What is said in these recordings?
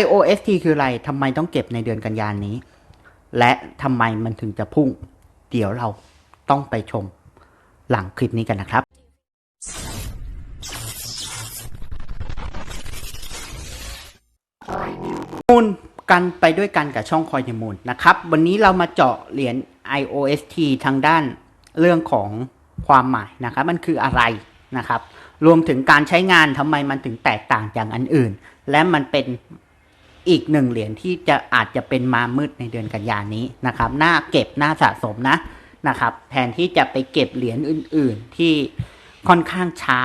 IOST คืออะไรทำไมต้องเก็บในเดือนกันยานนี้ และทำไมมันถึงจะพุ่ง เดี๋ยวเราต้องไปชมหลังคลิปนี้กันนะครับ มูลกันไปด้วยกันกับช่องคอยมูลนะครับ วันนี้เรามาเจาะเหรียญ IOST ทางด้านเรื่องของความหมายนะครับ มันคืออะไรนะครับ รวมถึงการใช้งานทำไมมันถึงแตกต่างจากอันอื่น และมันเป็น อีกหนึ่งเหรียญที่จะอาจจะเป็นมามืดในเดือนกันยานี้นะครับน่าเก็บน่าสะสมนะนะครับ แทนที่จะไปเก็บเหรียญอื่น ๆ ที่ค่อนข้างช้า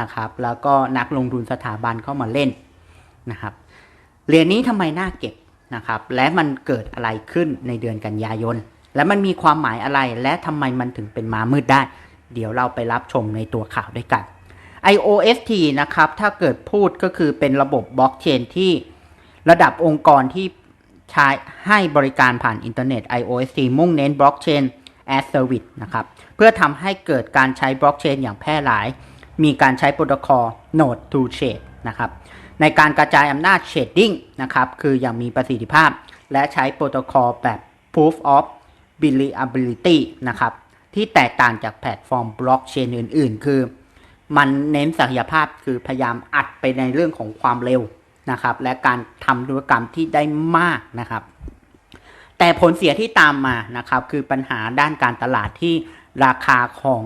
นะครับ แล้วก็นักลงทุนสถาบันเข้ามาเล่นนะครับเหรียญนี้ทำไมน่าเก็บนะครับ และมันเกิดอะไรขึ้นในเดือนกันยายน และมันมีความหมายอะไรและทำไมมันถึงเป็นมามืดได้ เดี๋ยวเราไปรับชมในตัวข่าวด้วยกัน IOST นะครับ ถ้าเกิดพูดก็คือเป็นระบบบล็อกเชนที่ ระดับองค์กรที่ใช้ให้บริการผ่านอินเทอร์เน็ต IOST มุ่งเน้นบล็อกเชน as service นะครับ เพื่อทำให้เกิดการใช้บล็อกเชนอย่างแพร่หลาย มีการใช้โปรโตคอล Node to Shade นะครับ ในการกระจายอำนาจ Shading นะครับ คืออย่างมีประสิทธิภาพ และใช้โปรโตคอลแบบ Proof of Reliability นะครับ ที่แตกต่างจากแพลตฟอร์มบล็อกเชนอื่น ๆ คือ มันเน้นศักยภาพคือพยายามอัดไปในเรื่องของความเร็ว นะครับ และการทำธุรกรรมที่ได้มากนะครับ แต่ผลเสียที่ตามมานะครับ คือปัญหาด้านการตลาดที่ราคาของ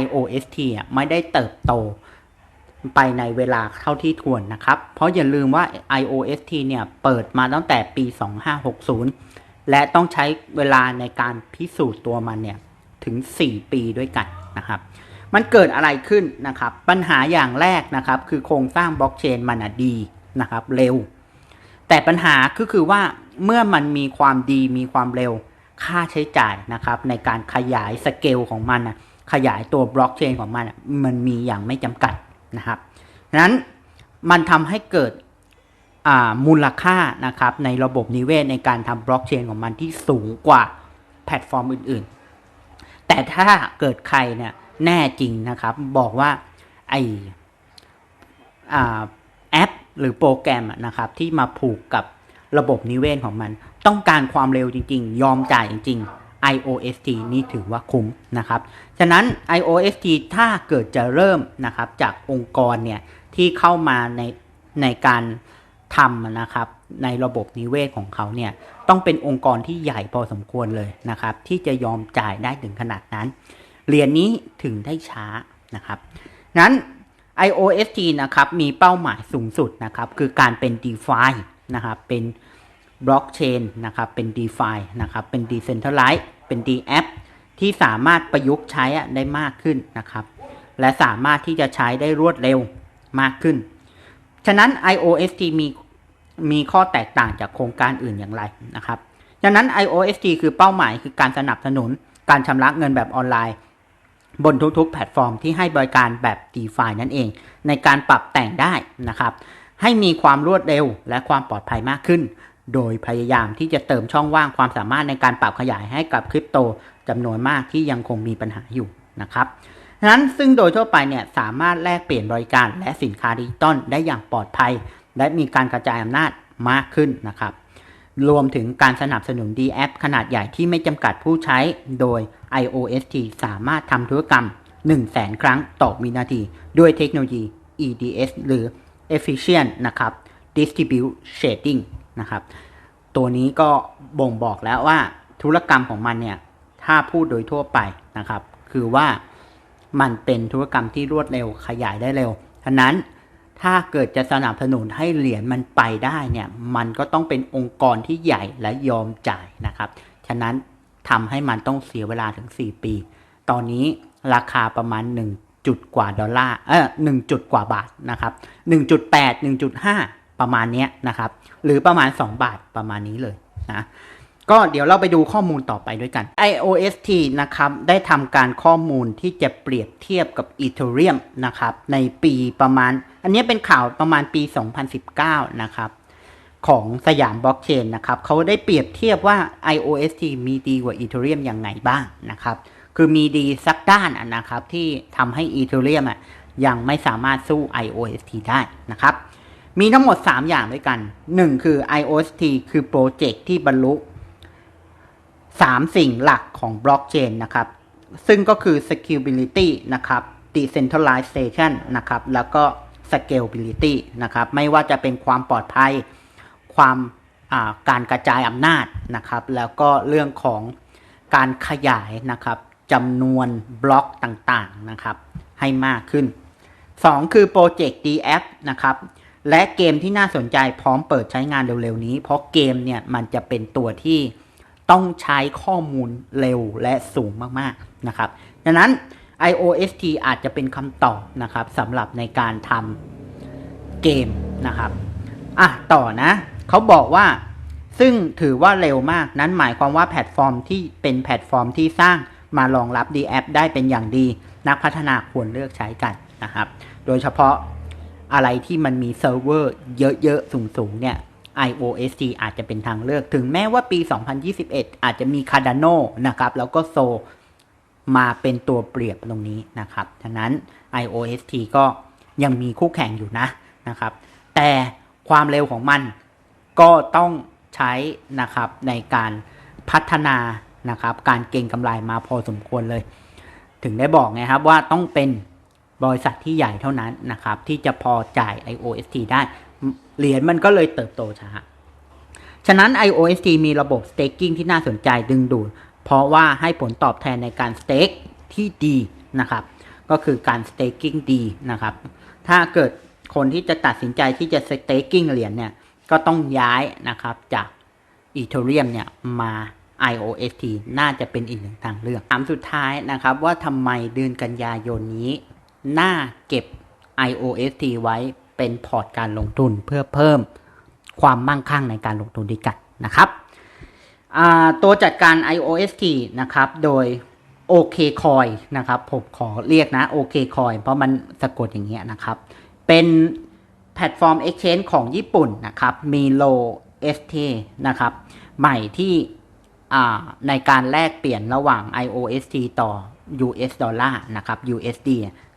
IOST ไม่ได้เติบโตไปในเวลาเท่าที่ควรนะครับ เพราะอย่าลืมว่า IOST เนี่ยเปิดมาตั้งแต่ปี 2560 และต้องใช้เวลาในการพิสูจน์ตัวมันเนี่ยถึง 4 ปีด้วยกันนะครับ มันเกิดอะไรขึ้นนะครับ ปัญหาอย่างแรกนะครับ คือโครงสร้างบล็อกเชนมันดี นะครับเร็ว แต่ปัญหาก็คือว่าเมื่อมันมีความดีมีความเร็วค่าใช้จ่ายนะครับในการขยายสเกลของมันนะขยายตัวบล็อกเชนของมันมันมีอย่างไม่จำกัดนะครับนั้นมันทำให้เกิดมูลค่านะครับในระบบนิเวศในการทำบล็อกเชนของมันที่สูงกว่าแพลตฟอร์มอื่นๆ แต่ถ้าเกิดใครเนี่ยแน่จริงนะครับบอกว่าไออาแหรือโปรแกรมนะครับที่มาผูกกับระบบนิเวศของมัน ต้องการความเร็วจริง ๆ ยอมจ่ายจริง ๆ IOST นี่ถือว่าคุ้มนะครับฉะนั้น IOST ถ้าเกิดจะเริ่มนะครับจากองค์กรเนี่ยที่เข้ามาในในการทำนะครับในระบบนิเวศของเขาเนี่ยต้องเป็นองค์กรที่ใหญ่พอสมควรเลยนะครับ ที่จะยอมจ่ายได้ถึงขนาดนั้นเหรียญนนี้ถึงได้ช้านะครับนั้น IOST นะครับ มีเป้าหมายสูงสุดนะครับ คือการเป็น DeFi นะครับ เป็นบล็อกเชนนะครับ เป็น DeFi นะครับ เป็น Decentralized เป็น DApp ที่สามารถประยุกต์ใช้ได้มากขึ้นนะครับ และสามารถที่จะใช้ได้รวดเร็วมากขึ้น ฉะนั้น IOST มีมีข้อแตกต่างจากโครงการอื่นอย่างไรนะครับฉะนั้น IOST คือเป้าหมายคือการสนับสนุนการชำระเงินแบบออนไลน์ บนทุกๆ แพลตฟอร์มที่ให้บริการแบบ DeFi นั่นเอง ในการปรับแต่งได้นะครับ ให้มีความรวดเร็วและความปลอดภัยมากขึ้น โดยพยายามที่จะเติมช่องว่างความสามารถในการปรับขยายให้กับคริปโตจำนวนมากที่ยังคงมีปัญหาอยู่นะครับนั้นซึ่งโดยทั่วไปเนี่ยสามารถแลกเปลี่ยนบริการและสินค้าดิจิตอลได้อย่างปลอดภัย และมีการกระจายอำนาจมากขึ้นนะครับ รวมถึงการสนับสนุน D App ขนาดใหญ่ที่ไม่จำกัดผู้ใช้ โดย iOST สามารถทำธุรกรรม 1 0 0 0 0แสนครั้งต่อวินาที ด้วยเทคโนโลยี EDS หรือ Efficient นะครับ Distribute Shading นะครับ ตัวนี้ก็บ่งบอกแล้วว่าธุรกรรมของมันเนี่ย ถ้าพูดโดยทั่วไปนะครับ คือว่ามันเป็นธุรกรรมที่รวดเร็วขยายได้เร็ว ฉะนั้น ถ้าเกิดจะสนับสนุนให้เหรียญมันไปได้เนี่ยมันก็ต้องเป็นองค์กรที่ใหญ่และยอมจ่ายนะครับฉะนั้นทำให้มันต้องเสียเวลาถึง 4 ปี ตอนนี้ราคาประมาณ 1 จุดกว่าดอลลาร์เออ1จุดกว่าบาทนะครับ1.8 1.5 ประมาณเนี้ยนะครับ หรือประมาณ 2 บาทประมาณนี้เลยนะ ก็เดี๋ยวเราไปดูข้อมูลต่อไปด้วยกัน IOST นะครับได้ทำการข้อมูลที่จะเปรียบเทียบกับ Ethereum นะครับในปีประมาณ อันนี้เป็นข่าวประมาณปี 2019 นะครับของสยามบล็อกเชนนะครับเขาได้เปรียบเทียบว่า IOST มีดีกว่า Ethereum ยังไงบ้างนะครับคือมีดีสักด้านนะครับที่ทำให้ Ethereum อะยังไม่สามารถสู้ IOST ได้นะครับมีทั้งหมด 3 อย่างด้วยกัน 1 คือ IOST คือโปรเจกต์ที่บรรลุ 3 สิ่งหลักของบล็อกเชนนะครับ ซึ่งก็คือ scalability นะครับ decentralization นะครับ แล้วก็ scalability นะครับ ไม่ว่าจะเป็นความปลอดภัย ความาการกระจายอำนาจนะครับ แล้วก็เรื่องของการขยายนะครับจำนวนบล็อกต่างๆนะครับ ให้มากขึ้น 2 คือโปรเจกต์ DF นะครับ และเกมที่น่าสนใจพร้อมเปิดใช้งานเร็วๆนี้ เพราะเกมเนี่ยมันจะเป็นตัวที่ ต้องใช้ข้อมูลเร็วและสูงมากๆนะครับดังนั้น IOST อาจจะเป็นคำตอบนะครับสำหรับในการทำเกมนะครับอะต่อนะเขาบอกว่าซึ่งถือว่าเร็วมากนั้นหมายความว่าแพลตฟอร์มที่เป็นแพลตฟอร์มที่สร้างมารองรับ d แอปได้เป็นอย่างดี นักพัฒนาควรเลือกใช้กันนะครับ โดยเฉพาะอะไรที่มันมีเซิร์ฟเวอร์เยอะๆ สูงๆเนี่ย IOST อาจจะเป็นทางเลือก ถึงแม้ว่าปี 2021 อาจจะมี Cardano นะครับ แล้วก็โซมาเป็นตัวเปรียบตรงนี้นะครับฉะนั้น IOST ก็ยังมีคู่แข่งอยู่นะนะครับ แต่ความเร็วของมันก็ต้องใช้นะครับในการพัฒนานะครับ การเก็งกำไรมาพอสมควรเลย ถึงได้บอกไงครับว่าต้องเป็นบริษัทที่ใหญ่เท่านั้นนะครับ ที่จะพอจ่าย IOST ได้ เหรียญมันก็เลยเติบโตช้าฉะนั้น IOST มีระบบ staking ที่น่าสนใจดึงดูด เพราะว่าให้ผลตอบแทนในการ stake ที่ดีนะครับ ก็คือการ staking ดีนะครับ ถ้าเกิดคนที่จะตัดสินใจที่จะ staking เหรียญเนี่ย ก็ต้องย้ายนะครับจาก Ethereum เนี่ยมา IOST น่าจะเป็นอีกหนึ่งทางเลือกถามสุดท้ายนะครับว่าทำไมเดือนกันยายนนี้ น่าเก็บ IOST ไว้ เป็นพอร์ตการลงทุนเพื่อเพิ่มความมั่งคั่งในการลงทุนด้วยกันนะครับตัวจัดการ IOST นะครับ โดย OK Coin นะครับผมขอเรียกนะ OK Coin เพราะมันสะกดอย่างเงี้ยนะครับ เป็นแพลตฟอร์ม Exchange ของญี่ปุ่นนะครับ มีโล ST นะครับ ใหม่ที่ในการแลกเปลี่ยนระหว่าง IOST ต่อ US ดอลลาร์นะครับ USD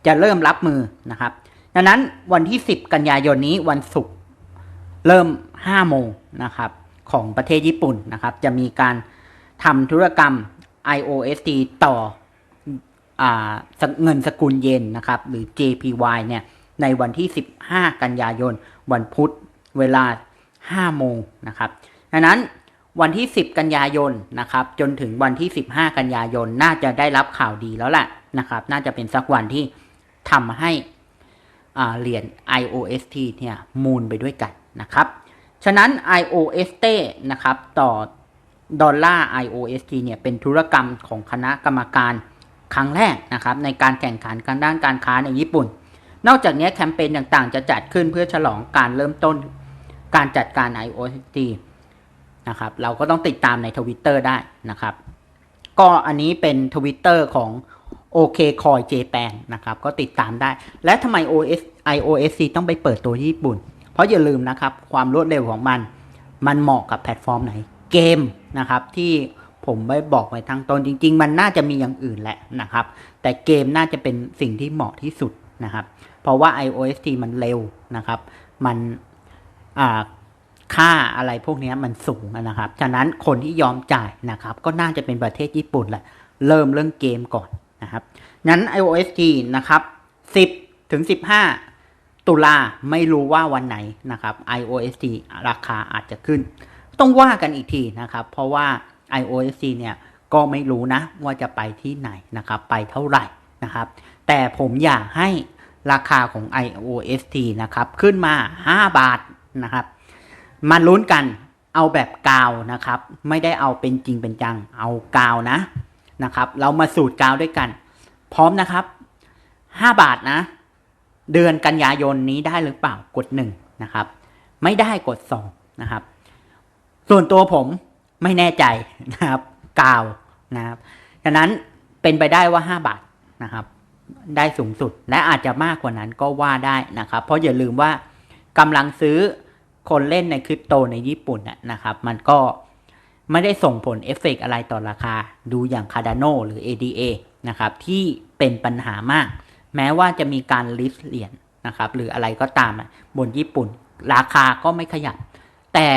จะเริ่มรับมือนะครับ ดังนั้นวันที่ 10 กันยายนนี้วันศุกร์เริ่ม 5 โมงนะครับของประเทศญี่ปุ่นนะครับ จะมีการทำธุรกรรม IOST ต่ออเงินสกุลเยนนะครับ หรือ JPY เนี่ยในวันที่ 15 กันยายน วันพุธเวลา 5 โมงนะครับดังนั้นวันที่ 10 กันยายนนะครับ จนถึงวันที่ 15 กันยายน น่าจะได้รับข่าวดีแล้วแหละนะครับ น่าจะเป็นสักวันที่ทำให้ เหรียญ IOST เนี่ยมูลไปด้วยกันนะครับ ฉะนั้น IOST นะครับต่อดอลลาร์ IOST เนี่ยเป็นธุรกรรมของคณะกรรมการครั้งแรกนะครับในการแข่งขันกันด้านการค้าในญี่ปุ่น นอกจากนี้แคมเปญต่างๆ จะจัดขึ้นเพื่อฉลองการเริ่มต้นการจัดการ IOST นะครับเราก็ต้องติดตามในทวิตเตอร์ได้นะครับ ก็อันนี้เป็นทวิตเตอร์ของ OK Coin Japan นะครับ ก็ติดตามได้ และทำไม OS IOSC ต้องไปเปิดตัวญี่ปุ่น เพราะอย่าลืมนะครับ ความรวดเร็วของมัน มันเหมาะกับแพลตฟอร์มไหน เกมนะครับที่ผมไม่บอกไว้ทั้งต้นจริง ๆ มันน่าจะมีอย่างอื่นแหละนะครับ แต่เกมน่าจะเป็นสิ่งที่เหมาะที่สุดนะครับ เพราะว่า iOST มันเร็วนะครับ มันค่าอะไรพวกนี้มันสูงนะครับ ฉะนั้นคนที่ยอมจ่ายนะครับ ก็น่าจะเป็นประเทศญี่ปุ่นแหละ เริ่มเรื่องเกมก่อน นะครับงั้น iOST นะครับ 10 ถึง 15 ตุลาไม่รู้ว่าวันไหนนะครับ iOST ราคาอาจจะขึ้น ต้องว่ากันอีกทีนะครับ เพราะว่า iOST เนี่ยก็ไม่รู้นะว่าจะไปที่ไหนนะครับ ไปเท่าไหร่นะครับ แต่ผมอยากให้ราคาของ iOST นะครับ ขึ้นมา 5 บาทนะครับ มาลุ้นกันเอาแบบกาวนะครับ ไม่ได้เอาเป็นจริงเป็นจัง เอากาวนะ นะครับ เรามาสูตรกาวด้วยกัน พร้อมนะครับ 5 บาทนะ เดือนกันยายนนี้ได้หรือเปล่ากด1นะครับ ไม่ได้กด2นะครับ ส่วนตัวผมไม่แน่ใจนะครับกาวนะครับฉะนั้นเป็นไปได้ว่า 5 บาทนะครับ ได้สูงสุดและอาจจะมากกว่านั้นก็ว่าได้นะครับ เพราะอย่าลืมว่ากำลังซื้อคนเล่นในคริปโตในญี่ปุ่นนะครับ มันก็ ไม่ได้ส่งผลเอฟเฟกอะไรต่อราคา ดูอย่าง Cardano หรือ ADA นะครับที่เป็นปัญหามาก แม้ว่าจะมีการลิสต์เหรียญนะครับหรืออะไรก็ตามบนญี่ปุ่น ราคาก็ไม่ขยับ แต่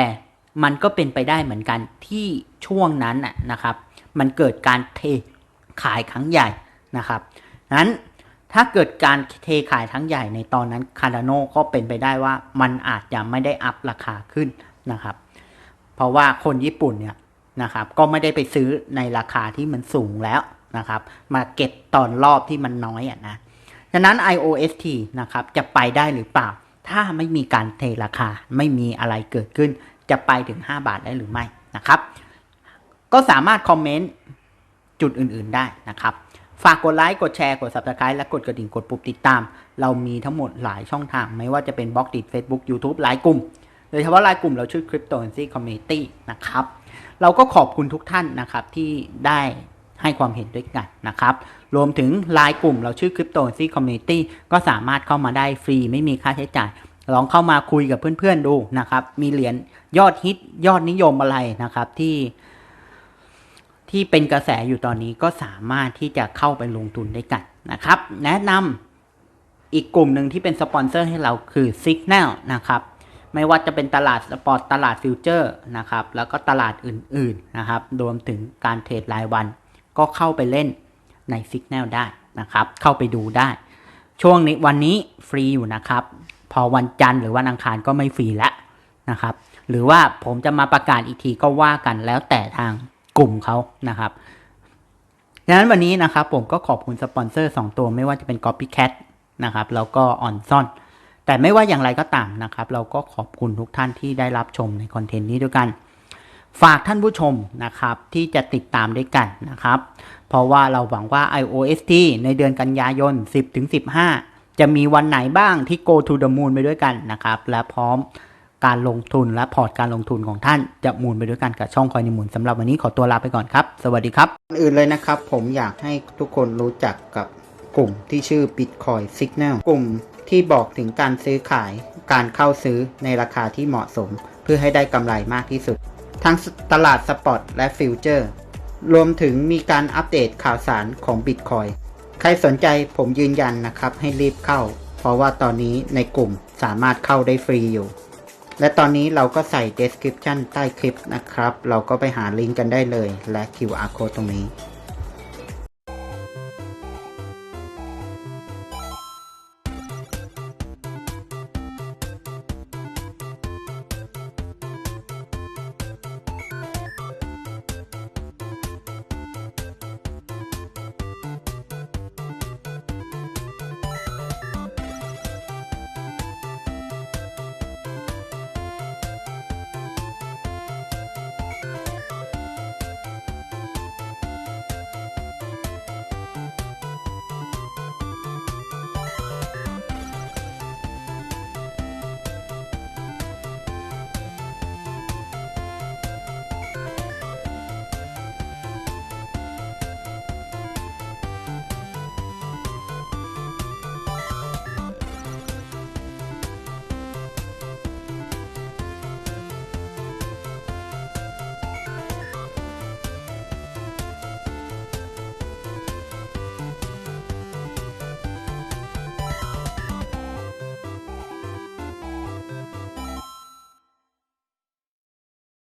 มันก็เป็นไปได้เหมือนกันที่ช่วงนั้นนะครับ มันเกิดการเทขายครั้งใหญ่นะครับนั้นถ้าเกิดการเทขายครั้งใหญ่ในตอนนั้นคาร์ดาโนก็เป็นไปได้ว่ามันอาจจะไม่ได้อัพราคาขึ้นนะครับ เพราะว่าคนญี่ปุ่นเนี่ยนะครับก็ไม่ได้ไปซื้อในราคาที่มันสูงแล้วนะครับ มาเก็บตอนรอบที่มันน้อยอะนะฉะนั้น IOST นะครับจะไปได้หรือเปล่า ถ้าไม่มีการเทราคาไม่มีอะไรเกิดขึ้น จะไปถึง 5 บาทได้หรือไม่นะครับ ก็สามารถคอมเมนต์จุดอื่นๆได้นะครับ ฝากกดไลค์กดแชร์กด subscribe และกดกระดิ่งกดปุ่มติดตาม เรามีทั้งหมดหลายช่องทาง ไม่ว่าจะเป็นบล็อกดิ Facebook YouTube ไลน์กลุ่ม โดยเฉพาะไลน์กลุ่มเราชื่อ Cryptocurrency Community นะครับ เราก็ขอบคุณทุกท่านนะครับที่ได้ให้ความเห็นด้วยกันนะครับ รวมถึงไลน์กลุ่มเราชื่อ Cryptocurrency Community ก็สามารถเข้ามาได้ฟรีไม่มีค่าใช้จ่าย ลองเข้ามาคุยกับเพื่อนๆดูนะครับ มีเหรียญยอดฮิตยอดนิยมอะไรนะครับที่ที่เป็นกระแสอยู่ตอนนี้ก็สามารถที่จะเข้าไปลงทุนได้กันนะครับ แนะนำอีกกลุ่มหนึ่งที่เป็นสปอนเซอร์ให้เราคือ Signal นะครับ ไม่ว่าจะเป็นตลาดสปอร์ตตลาดฟิวเจอร์นะครับแล้วก็ตลาดอื่นๆนะครับรวมถึงการเทรดรายวัน ก็เข้าไปเล่นใน Signal ได้นะครับ เข้าไปดูได้ ช่วงนี้วันนี้ฟรีอยู่นะครับ พอวันจันทร์หรือวันอังคารก็ไม่ฟรีแล้วนะครับ หรือว่าผมจะมาประกาศอีกทีก็ว่ากันแล้วแต่ทางกลุ่มเขานะครับดังนั้นวันนี้นะครับผมก็ขอบคุณสปอนเซอร์ 2 ตัวไม่ว่าจะเป็น Copycat นะครับแล้วก็ออนซอน แต่ไม่ว่าอย่างไรก็ตามนะครับ เราก็ขอบคุณทุกท่านที่ได้รับชมในคอนเทนต์นี้ด้วยกัน ฝากท่านผู้ชมนะครับที่จะติดตามด้วยกันนะครับ เพราะว่าเราหวังว่า iOST ในเดือนกันยายน 10-15 จะมีวันไหนบ้างที่ go to the moon ไปด้วยกันนะครับ และพร้อมการลงทุนและพอร์ตการลงทุนของท่านจะมูลไปด้วยกันกับช่องคอยนิมูลสำหรับวันนี้ขอตัวลาไปก่อนครับ สวัสดีครับอื่นเลยนะครับ ผมอยากให้ทุกคนรู้จักกับกลุ่มที่ชื่อ Bitcoin Signal กลุ่ม ที่บอกถึงการซื้อขายการเข้าซื้อในราคาที่เหมาะสม เพื่อให้ได้กำไรมากที่สุด ทั้งตลาดสปอตและฟิวเจอร์ รวมถึงมีการอัปเดตข่าวสารของ Bitcoin ใครสนใจผมยืนยันนะครับให้รีบเข้า เพราะว่าตอนนี้ในกลุ่มสามารถเข้าได้ฟรีอยู่ และตอนนี้เราก็ใส่ description ใต้คลิปนะครับ เราก็ไปหาลิงก์กันได้เลยและ QR code ตรงนี้